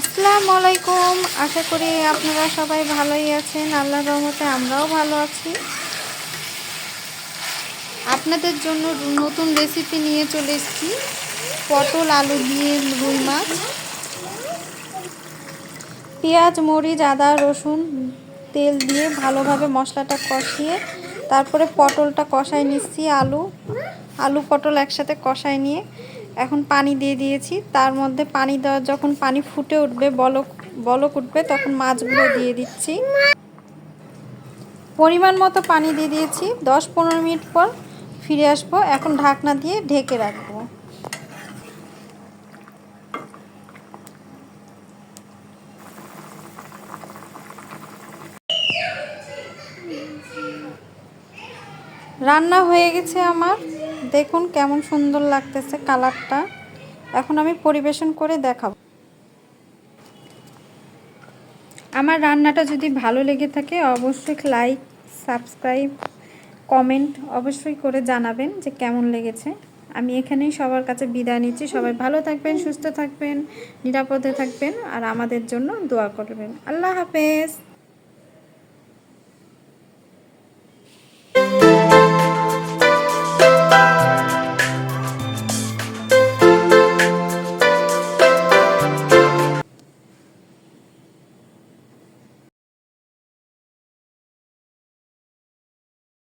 আসসালামু আলাইকুম আশা করি আপনারা সবাই ভালোই আছেন। আল্লাহর রহমতে আমরাও ভালো আছি। আপনাদের জন্য নতুন রেসিপি নিয়ে চলে এসেছি। পটল, আলু দিয়ে রুই মাছ। পেঁয়াজ, মরিচ, আদা, রসুন তেল দিয়ে ভালোভাবে মশলাটা কষিয়ে তারপরে পটলটা কষাই নিচ্ছি। আলু আলু, পটল একসাথে কষাই নিয়ে এখন পানি দিয়ে দিয়েছি। তার মধ্যে পানি দেওয়া, যখন পানি ফুটে উঠবে, বলক বলক উঠবে, তখন মাছগুলো দিয়ে দিচ্ছি। পরিমাণ মতো পানি দিয়ে দিয়েছি। দশ পনেরো মিনিট পর ফিরে আসব। এখন ঢাকনা দিয়ে ঢেকে রাখব। রান্না হয়ে গেছে আমার। দেখুন কেমন সুন্দর লাগতেছে কালারটা। এখন আমি পরিবেশন করে দেখাবো। আমার রান্নাটা যদি ভালো লেগে থাকে, অবশ্যই লাইক সাবস্ক্রাইব কমেন্ট অবশ্যই করে জানাবেন যে কেমন লেগেছে। আমি এখানেই সবার কাছে বিদায় নিচ্ছি। সবাই ভালো থাকবেন, সুস্থ থাকবেন, নিরাপদে থাকবেন, আর আমাদের জন্য দোয়া করবেন। আল্লাহ হাফেজ।